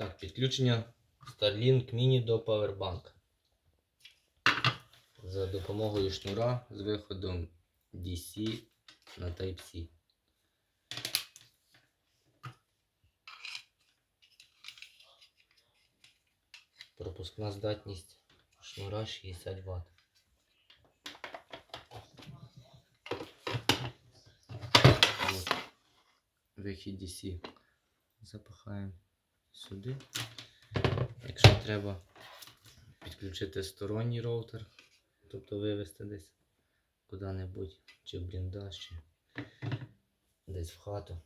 Так, підключення Starlink Mini до Powerbank. За допомогою шнура з виходом DC на Type-C. Пропускна здатність шнура 60 Вт. Вихід DC запихаємо сюди. Якщо треба підключити сторонній роутер, тобто вивести десь куди-небудь, чи в бліндаж, чи десь в хату,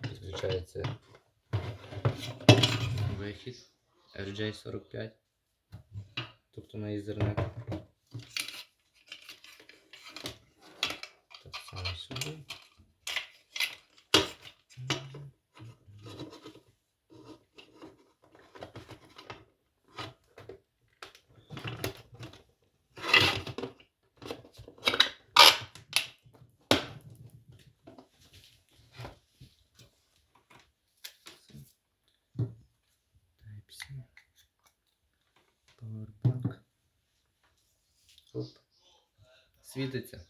підключається вихід RJ45, тобто на Ethernet. Так само сюди. Type-C. Powerbank. Оп. Світиться.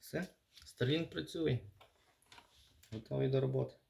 Все. Starlink працює. Готовий до роботи.